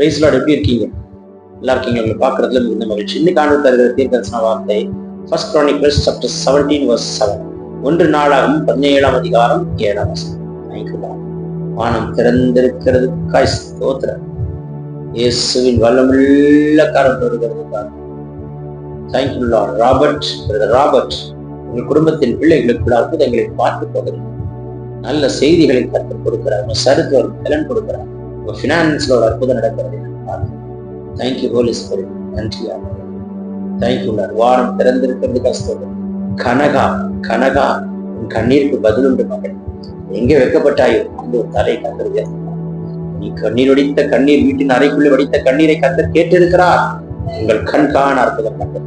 பிரைஸ்லாட் எப்படி இருக்கீங்க? நல்லா இருக்கீங்க. உங்களை பார்க்கறதுல மிகுந்த மகிழ்ச்சி. இன்னைக்கு ஆண்டு தருகிற தீர்க்கதர்சன வார்த்தை First Chronicles chapter seventeen verse seven ஒன்று நாளாகும் பதினேழாம் அதிகாரம் ஏழாம் வசனம். வானம் திறந்திருக்கிறது. காய் ஸ்தோத்திரம். இயேசுவின் வல்லமுள்ள கரம் வருகிறது thank you Lord Robert brother Robert உங்கள் குடும்பத்தின் பிள்ளைகளுக்கு அற்புதங்களை பார்த்து போகிறீர்கள் நல்ல செய்திகளை கற்றுக் கொடுக்கிறார். உங்க ஒரு பலன் கொடுக்கிறார். உங்க ஒரு அற்புதம் நடக்கிறது தேங்க்யூ ஹோலி ஸ்பிரிட் நன்றி தேங்க்யூ லார்ட் வாரம் திறந்திருக்கிறது கஷ்டம் கனகா கனகா உன் கண்ணீருக்கு பதில் உண்டு மகள் எங்கே வைக்கப்பட்டாயோ அந்த ஒரு தலை கத்தருங்க நீ கண்ணீர் வடித்த கண்ணீர் வீட்டின் அறைக்குள்ளே வடித்த கண்ணீரை கத்தர் கேட்டிருக்கிறார். உங்கள் கண் காண அற்புதம் கத்தர்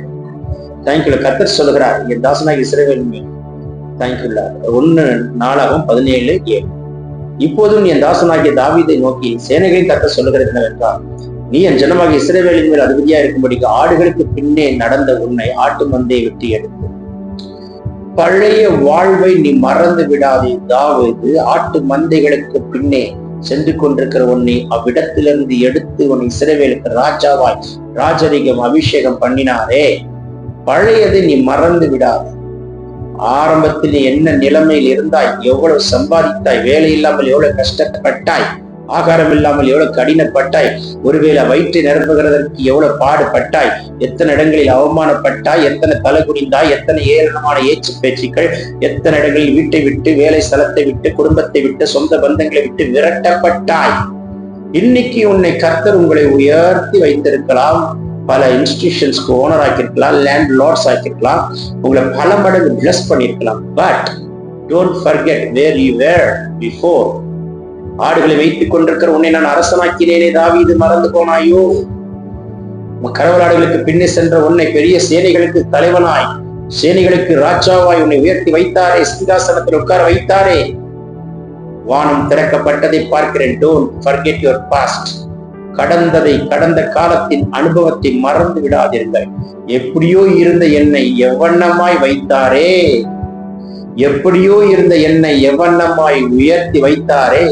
தேங்க்யூ கத்தர் சொல்லுகிறார் என் தாசனாக இஸ்ரேவேல் தேங்க்யூ ஒன்னு நாளாகவும் பதினேழு ஏழு. இப்போதும் என் தாசனாகிய தாவீதை நோக்கி சேனைகளின் கத்த சொல்லுகிறது என்னவென்றால் நீ என் ஜனமாக இஸ்ரேவேலின் மேல் அதிபதியா இருக்கும்படிக்கு ஆடுகளுக்கு பின்னே நடந்த உன்னை ஆட்டு மந்தையை வெட்டி எடுத்து பழைய வாழ்வை நீ மறந்து விடாதே தாவீது ஆட்டு மந்தைகளுக்கு பின்னே சென்று கொண்டிருக்கிற உன்னை அவ்விடத்திலிருந்து எடுத்து உன்னை இஸ்ரேவேலுக்கு ராஜாவாய் ராஜரிகம் அபிஷேகம் பண்ணினாரே. பழையதை நீ மறந்து விடாதே. ஆரம்பத்தில் என்ன நிலைமையில் இருந்தாய்? எவ்வளவு சம்பாதித்தாய்? வேலை இல்லாமல் எவ்வளவு கஷ்டப்பட்டாய்? ஆகாரம் இல்லாமல் எவ்வளவு கடினப்பட்டாய்? ஒருவேளை வயிற்றை நிரப்புகிறதற்கு எவ்வளவு பாடுபட்டாய்? எத்தனை இடங்களில் அவமானப்பட்டாய்? எத்தனை தலை குனிந்தாய்? எத்தனை ஏராளமான ஏச்சு பேச்சுக்கள்? எத்தனை இடங்களில் வீட்டை விட்டு வேலை ஸ்தலத்தை விட்டு குடும்பத்தை விட்டு சொந்த பந்தங்களை விட்டு விரட்டப்பட்டாய்? இன்னைக்கு உன்னை கர்த்தர் உங்களை உயர்த்தி வைத்திருக்கலாம். பல இன்ஸ்டிடியூஷன்ஸ்க்கு ஓனர் ஆக்கியிருக்கலாம் லேண்ட் லார்ட்ஸ் ஆக்கியிருக்கலாம் உங்களை பல மடங்கு பிளஸ் பண்ணியிருக்கலாம். But don't forget where you were before ஆடுகளை வைத்துக் கொண்டிருக்கிற உன்னை நான் அரசனாக்கினேனே தாவீது மறந்து போனாயோ? கடவுளாடுகளுக்கு பின்னே சென்ற உன்னை பெரிய சேனைகளுக்கு தலைவனாய் சேனைகளுக்கு ராஜாவாய் உன்னை உயர்த்தி வைத்தாரே சிங்காசனத்தில் உட்கார வைத்தாரே. வானம் திறக்கப்பட்டதை பார்க்கிறேன். டோன்ட் ஃபர்கெட் யுவர் பாஸ்ட் கடந்ததை கடந்த காலத்தின் அனுபவத்தை மறந்து விடாதீர்கள். எப்படியோ இருந்த என்னை எவ்வண்ணமாய் வைத்தாரே. எப்படியோ இருந்த என்னை எவ்வண்ணமாய் உயர்த்தி வைத்தாரே.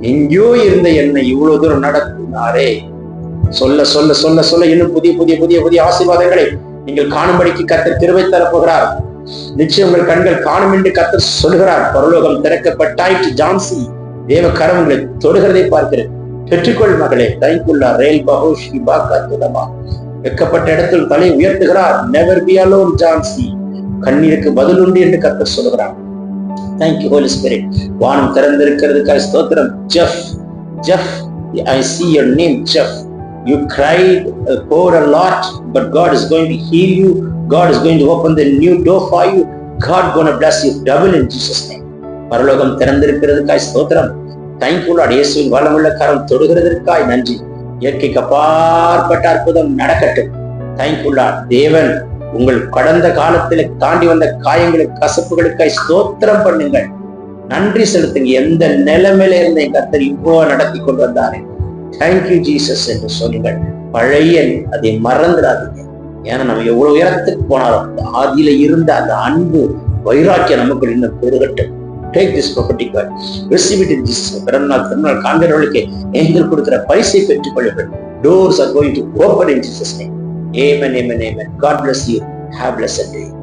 எங்கேயோ இருந்த என்னை இவ்வளவு தூரம் நடத்தினாரே. சொல்ல சொல்ல சொல்ல சொல்ல இன்னும் புதிய புதிய புதிய புதிய ஆசீர்வாதங்களை நீங்கள் காணும்படிக்கு கத்தர் திருவை தரப்போகிறார் நிச்சயம் உங்கள் கண்கள் காணும் என்று கத்தர் சொல்கிறார் பரலோகம் திறக்கப்பட்டாயிற்று ஜான்சி. தேவ கரம் உங்களை தொடுகிறதை பார்க்கிறேன். பெற்றுக்கொள் மகளே தைக்குள்ளா ரயில் பகோஷி பாக்கா துடமா வெக்கப்பட்ட இடத்தில் தலை உயர்த்துகிறார் நெவர் பி அலோன் ஜான்சி. கண்ணீருக்கு பதில் உண்டு என்று கத்த சொல்கிறார் தேங்க்யூ ஹோலி ஸ்பிரிட் வானம் திறந்திருக்கிறதுக்காக ஸ்தோத்திரம். Jeff Jeff I see your name Jeff you cried for a lot but God is going to heal you God is going to open the new new for you God gonna gonna bless you double in jesus பரலோகம் திறந்திருக்கிறதுக்காய் ஸ்தோத்திரம். Thank you இயேசுவின் வளமுள்ள கரம் தொடுகிறதற்காய் நன்றி. இயற்கைக்கு அப்பாற்பட்ட அற்புதம் நடக்கட்டும். Thank you தேவன் உங்கள் கடந்த காலத்தில் தாண்டி வந்த காயங்களுக்கு கசப்புகளுக்காய் ஸ்தோத்திரம் பண்ணுங்கள். நன்றி செலுத்துங்க. எந்த நிலைமையில இருந்த என் கத்தர் இவ்வளவு நடத்தி கொண்டு வந்தாரே? தேங்க்யூ ஜீசஸ் என்று சொல்லுங்கள். பழைய அதை மறந்துடாதீங்க. ஏன்னா நம்ம எவ்வளவு உயரத்துக்கு போனாலும் ஆதியில இருந்த அந்த அன்பு வைராக்கியம் நமக்கு இன்னும் பெருகட்டும். Take this property card receive it in Jesus பிறந்தநாள் திருநாள் காண்கிறவர்களுக்கு எங்கள் கொடுக்கிற பரிசை பெற்றுக் கொள்ளுங்கள் doors are going to open in Jesus name amen amen amen God bless you have bless blessed day.